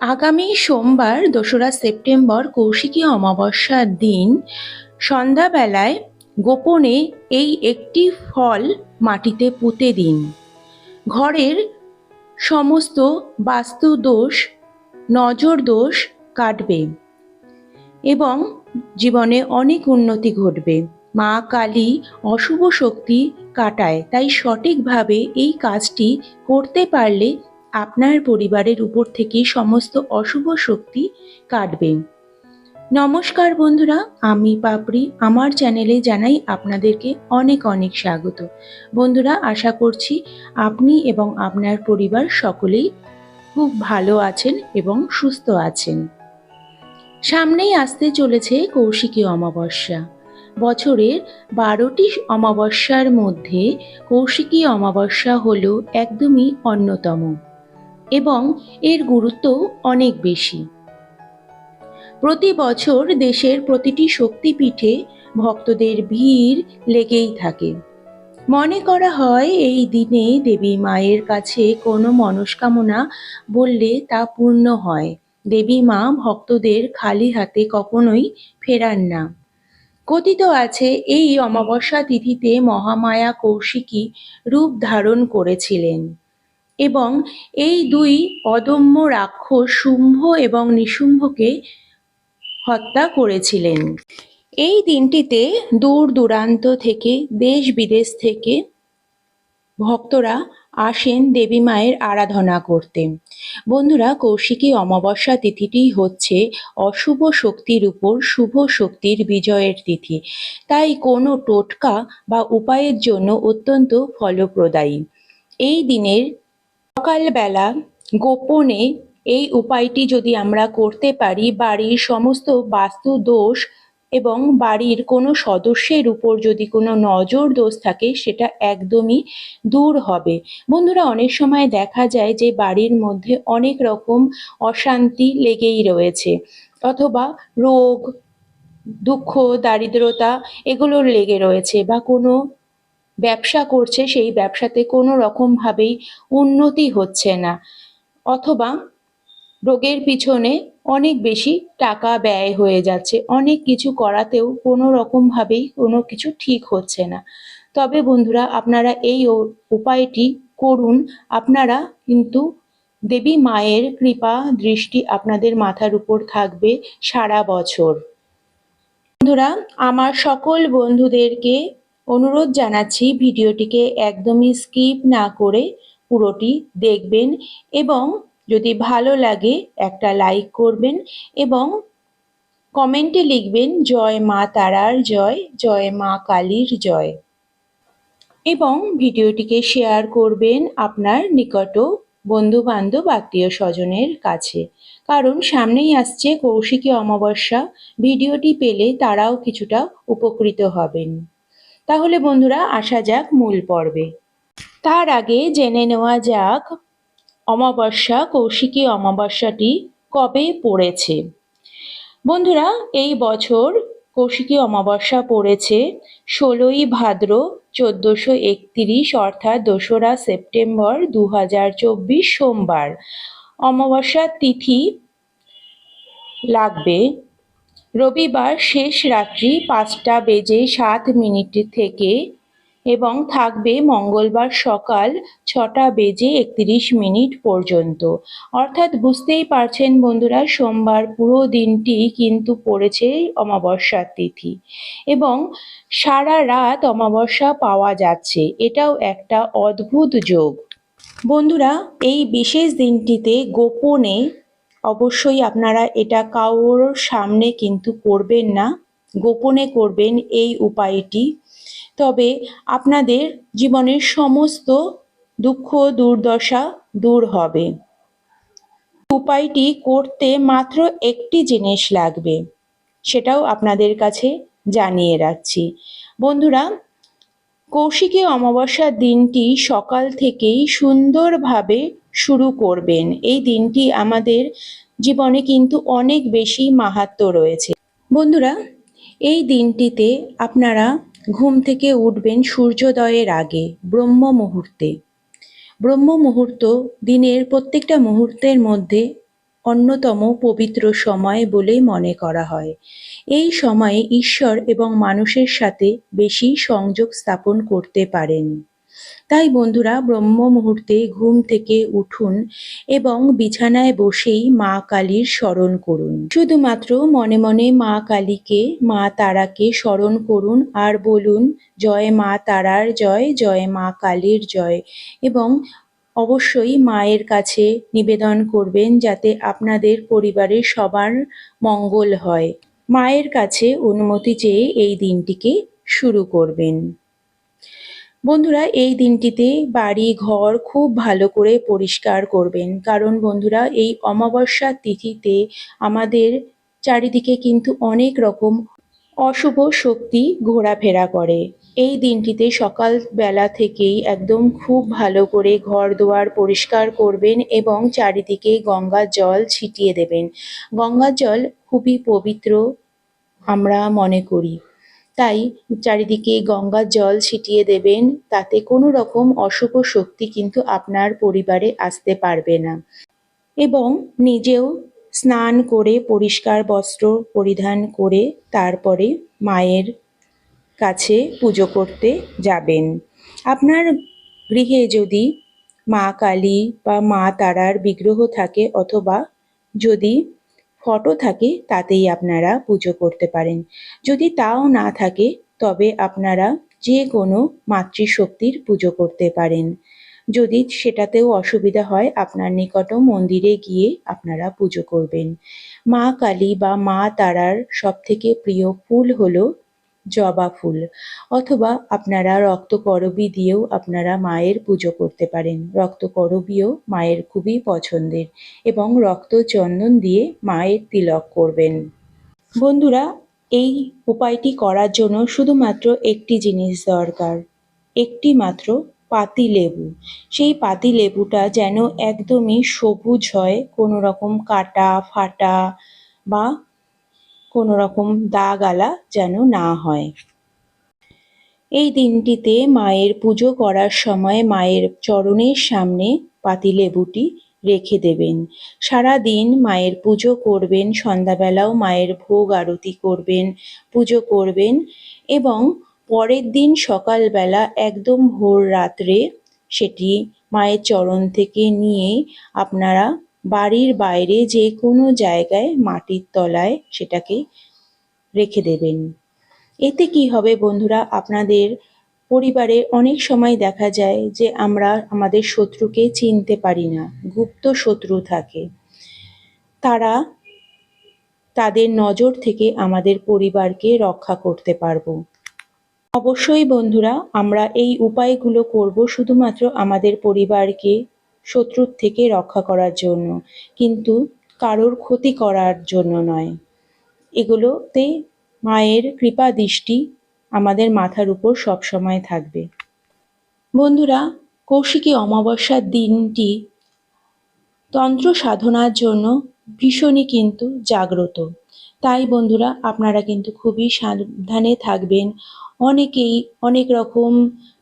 আগামী সোমবার দোসরা সেপ্টেম্বর কৌশিকী অমাবস্যার দিন, সন্ধ্যাবেলায় গোপনে এই একটি ফল মাটিতে পুঁতে দিন। ঘরের সমস্ত বাস্তু দোষ নজর দোষ কাটবে এবং জীবনে অনেক উন্নতি ঘটবে। মা কালী অশুভ শক্তি কাটায়, তাই সঠিকভাবে এই কাজটি করতে পারলে আপনার পরিবারের উপর থেকে সমস্ত অশুভ শক্তি কাটবে। নমস্কার বন্ধুরা, আমি পাপড়ি। আমার চ্যানেলে জানাই আপনাদেরকে অনেক অনেক স্বাগত। বন্ধুরা, আশা করছি আপনি এবং আপনার পরিবার সকলেই খুব ভালো আছেন এবং সুস্থ আছেন। সামনেই আসতে চলেছে কৌশিকী অমাবস্যা। বছরের বারোটি অমাবস্যার মধ্যে কৌশিকী অমাবস্যা হল একদমই অন্যতম। এবং এর গুরুত্ব অনেক বেশি। প্রতি বছর দেশের প্রতিটি শক্তিপীঠে ভক্তদের ভিড় লেগেই থাকে। মনে করা হয় এই দিনে দেবী মায়ের কাছে কোনো মনস্কামনা বললে তা পূর্ণ হয়। দেবী মা ভক্তদের খালি হাতে কখনোই ফেরান না। কথিত আছে, এই অমাবস্যা তিথিতে মহামায়া কৌশিকী রূপ ধারণ করেছিলেন। এবং এই দুই অদম্য রাক্ষস শুম্ভ এবং নিশুম্ভকে হত্যা করেছিলেন। এই দিনটিতে দূর দূরান্ত থেকে, দেশ বিদেশ থেকে ভক্তরা আসেন দেবী মায়ের আরাধনা করতে। বন্ধুরা, কৌশিকী অমাবস্যা তিথিটি হচ্ছে অশুভ শক্তির উপর শুভ শক্তির বিজয়ের তিথি। তাই কোনো টোটকা বা উপায়ের জন্য অত্যন্ত ফলপ্রদায়ী। এই দিনের সকালবেলা গোপনে এই উপায়টি যদি আমরা করতে পারি, বাড়ির সমস্ত বাস্তু দোষ এবং বাড়ির কোনো সদস্যের উপর যদি কোনো নজর দোষ থাকে, সেটা একদমই দূর হবে। বন্ধুরা, অনেক সময় দেখা যায় যে বাড়ির মধ্যে অনেক রকম অশান্তি লেগেই রয়েছে, অথবা রোগ, দুঃখ, দারিদ্রতা এগুলোর লেগে রয়েছে বা কোনো ব্যবসা করছে, সেই ব্যবসাতে কোনো রকমভাবেই উন্নতি হচ্ছে না। অথবা রোগের পিছনে অনেক বেশি টাকা ব্যয় হয়ে যাচ্ছে, অনেক কিছু করাতেও কোনো রকমভাবেই কোনো কিছু ঠিক হচ্ছে না। তবে বন্ধুরা, আপনারা এই উপায়টি করুন। আপনারা কিন্তু দেবী মায়ের কৃপা দৃষ্টি আপনাদের মাথার উপর থাকবে সারা বছর। বন্ধুরা, আমার সকল বন্ধুদেরকে অনুরোধ জানাচ্ছি ভিডিওটিকে একদমই স্কিপ না করে পুরোটি দেখবেন এবং যদি ভালো লাগে একটা লাইক করবেন এবং কমেন্টে লিখবেন, জয় মা তারার জয় জয় মা কালীর জয়। এবং ভিডিওটিকে শেয়ার করবেন আপনার নিকট বন্ধু বান্ধব আত্মীয় স্বজনের কাছে। কারণ সামনেই আসছে কৌশিকী অমাবস্যা। ভিডিওটি পেলে তারাও কিছুটা উপকৃত হবেন। তাহলে বন্ধুরা, আসা যাক মূল পর্বে। তার আগে জেনে নেওয়া যাক অমাবস্যা, কৌশিকী অমাবস্যাটি কবে পড়েছে। বন্ধুরা, এই বছর কৌশিকী অমাবস্যা পড়েছে ষোলোই ভাদ্র চোদ্দোশো একত্রিশ, অর্থাৎ দোসরা সেপ্টেম্বর দু হাজার চব্বিশ সোমবার। অমাবস্যার তিথি লাগবে রবিবার শেষ রাত্রি পাঁচটা বেজে সাত মিনিট থেকে এবং থাকবে মঙ্গলবার সকাল ছটা বেজে একত্রিশ মিনিট পর্যন্ত। অর্থাৎ বুঝতেই পারছেন বন্ধুরা, সোমবার পুরো দিনটি কিন্তু পড়েছে অমাবস্যার তিথি এবং সারা রাত অমাবস্যা পাওয়া যাচ্ছে। এটাও একটা অদ্ভুত যোগ। বন্ধুরা, এই বিশেষ দিনটিতে গোপনে অবশ্যই আপনারা এটা কারোর সামনে কিন্তু করবেন না, গোপনে করবেন এই উপায়টি। তবে আপনাদের জীবনের সমস্ত দুঃখ, দুর্দশা দূর হবে। উপায়টি করতে মাত্র একটি জিনিস লাগবে, সেটাও আপনাদের কাছে জানিয়ে রাখছি। বন্ধুরা, কৌশিকী অমাবস্যার দিনটি সকাল থেকেই সুন্দরভাবে শুরু করবেন। এই দিনটি আমাদের জীবনে কিন্তু অনেক বেশি মাহাত্ম রয়েছে। বন্ধুরা, এই দিনটিতে আপনারা ঘুম থেকে উঠবেন সূর্যোদয়ের আগে, ব্রহ্ম মুহূর্তে। ব্রহ্ম মুহূর্ত দিনের প্রত্যেকটা মুহূর্তের মধ্যে অন্যতম পবিত্র সময় বলে মনে করা হয়। এই সময়ে ঈশ্বর এবং মানুষের সাথে বেশি সংযোগ স্থাপন করতে পারেন। তাই বন্ধুরা ব্রহ্ম মুহূর্তে ঘুম থেকে উঠুন এবং বিছানায় বসেই মা কালীর স্মরণ করুন। শুধুমাত্র মনে মনে মা কালীকে, মা তারাকে স্মরণ করুন আর বলুন, জয় মা তারার জয় জয় মা কালীর জয়। এবং অবশ্যই মায়ের কাছে নিবেদন করবেন যাতে আপনাদের পরিবারের সবার মঙ্গল হয়। মায়ের কাছে অনুমতি চেয়ে এই দিনটিকে শুরু করবেন। বন্ধুরা, এই দিনটিতে বাড়ি, ঘর খুব ভালো করে পরিষ্কার করবেন। কারণ বন্ধুরা, এই অমাবস্যা তিথিতে আমাদের চারিদিকে কিন্তু অনেক রকম অশুভ শক্তি ঘোরাফেরা করে। এই দিনটিতে সকাল বেলা থেকেই একদম খুব ভালো করে ঘর দুয়ার পরিষ্কার করবেন এবং চারিদিকে গঙ্গার জল ছিটিয়ে দেবেন। গঙ্গার জল খুবই পবিত্র আমরা মনে করি। তাই চারিদিকে গঙ্গার জল ছিটিয়ে দেবেন, তাতে কোনো রকম অশুভ শক্তি কিন্তু আপনার পরিবারে আসতে পারবে না। এবং নিজেও স্নান করে পরিষ্কার বস্ত্র পরিধান করে তারপরে মায়ের কাছে পুজো করতে যাবেন। আপনার গৃহে যদি মা কালী বা মা তারার বিগ্রহ থাকে অথবা যদি ফটো থাকে, তাতেই আপনারা পুজো করতে পারেন। যদি তাও না থাকে, তবে আপনারা যে কোনো মাতৃশক্তির পুজো করতে পারেন। যদি সেটাতেও অসুবিধা হয়, আপনার নিকট মন্দিরে গিয়ে আপনারা পুজো করবেন। মা কালী বা মা তারার সবথেকে প্রিয় ফুল হলো জবা ফুল, অথবা আপনারা রক্তকরবী দিয়েও আপনারা মায়ের পুজো করতে পারেন। রক্তকরবীও মায়ের খুবই পছন্দের এবং রক্ত চন্দন দিয়ে মায়ের তিলক করবেন। বন্ধুরা, এই উপায়টি করার জন্য শুধুমাত্র একটি জিনিস দরকার, একটি মাত্র পাতি লেবু। সেই পাতি লেবুটা যেন একদমই সবুজ হয়, কোনো রকম কাটা, ফাটা বা কোনো রকম দাগ আলা যেন না হয়। এই দিনটিতে মায়ের পুজো করার সময় মায়ের চরণের সামনে পাতিলেবুটি রেখে দেবেন। সারা দিন মায়ের পুজো করবেন, সন্ধ্যাবেলাও মায়ের ভোগ আরতি করবেন, পুজো করবেন এবং পরের দিন সকালবেলা একদম ভোর রাত্রে সেটি মায়ের চরণ থেকে নিয়ে আপনারা বাড়ির বাইরে যে কোনো জায়গায় মাটির তলায় সেটাকে রেখে দেবেন। এতে কি হবে বন্ধুরা? আপনাদের পরিবারে অনেক সময় দেখা যায় যে আমরা আমাদের শত্রুকে চিনতে পারি না, গুপ্ত শত্রু থাকে। তারা তাদের নজর থেকে আমাদের পরিবারকে রক্ষা করতে পারব। অবশ্যই বন্ধুরা, আমরা এই উপায়গুলো করব শুধুমাত্র আমাদের পরিবারকে শত্রুর থেকে রক্ষা করার জন্য, কিন্তু কারোর ক্ষতি করার জন্য নয়। এগুলোতে মায়ের কৃপা দৃষ্টি আমাদের মাথার উপর সবসময় থাকবে। বন্ধুরা, কৌশিকী অমাবস্যার দিনটি তন্ত্র সাধনার জন্য ভীষণই কিন্তু জাগ্রত। তাই বন্ধুরা, আপনারা কিন্তু খুবই সাবধানে থাকবেন। অনেকেই অনেক রকম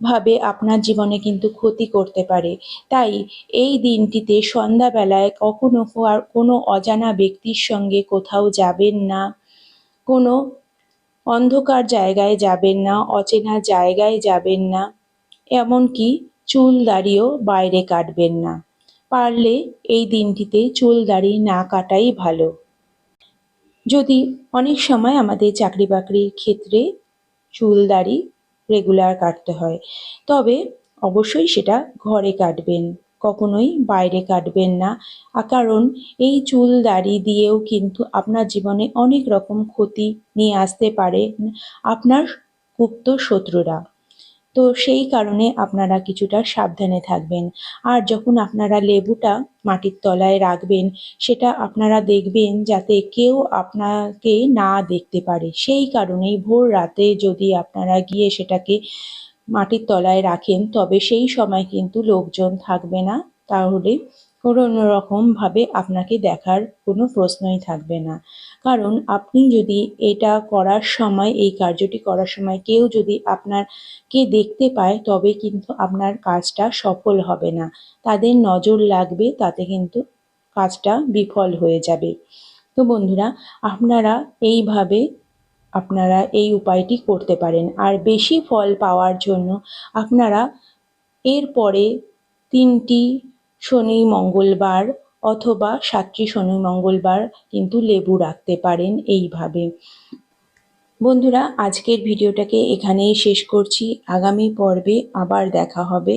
ভাবে আপনার জীবনে কিন্তু ক্ষতি করতে পারে। তাই এই দিনটিতে সন্ধ্যাবেলায় কখনো আর কোনো অজানা ব্যক্তির সঙ্গে কোথাও যাবেন না। কোনো অন্ধকার জায়গায় যাবেন না, অচেনা জায়গায় যাবেন না, এমনকি চুল দাড়িও বাইরে কাটবেন না। পারলে এই দিনটিতে চুল দাড়ি না কাটাই ভালো। যদি অনেক সময় আমাদের চাকরি বাকরির ক্ষেত্রে চুল দাড়ি রেগুলার কাটতে হয়। তবে অবশ্যই সেটা ঘরে কাটবেন, কখনোই বাইরে কাটবেন না। কারণ এই চুল দাড়ি দিয়েও কিন্তু আপনার জীবনে অনেক রকম ক্ষতি নিয়ে আসতে পারে। আপনার গুপ্ত শত্রুরা। তো সেই কারণে আপনারা কিছুটা সাবধানে থাকবেন। আর যখন আপনারা লেবুটা মাটির তলায় রাখবেন, সেটা আপনারা দেখবেন যাতে কেউ আপনাকে না দেখতে পারে। সেই কারণেই ভোর রাতে যদি আপনারা গিয়ে সেটাকে মাটির তলায় রাখেন, তবে সেই সময় কিন্তু লোকজন থাকবে না। তাহলে কোনো রকমভাবে আপনাকে দেখার কোনো প্রশ্নই থাকবে না। কারণ আপনি যদি এটা করার সময়, এই কার্যটি করার সময় কেউ যদি আপনারকে দেখতে পায়, তবে কিন্তু আপনার কাজটা সফল হবে না। তাদের নজর লাগবে, তাতে কিন্তু কাজটা বিফল হয়ে যাবে। তো বন্ধুরা, আপনারা এইভাবে আপনারা এই উপায়টি করতে পারেন। আর বেশি ফল পাওয়ার জন্য আপনারা এরপরে তিনটি শনি মঙ্গলবার অথবা সাতটি শনি মঙ্গলবার কিন্তু লেবু রাখতে পারেন এইভাবে। বন্ধুরা, আজকের ভিডিওটাকে এখানেই শেষ করছি। আগামী পর্বে আবার দেখা হবে।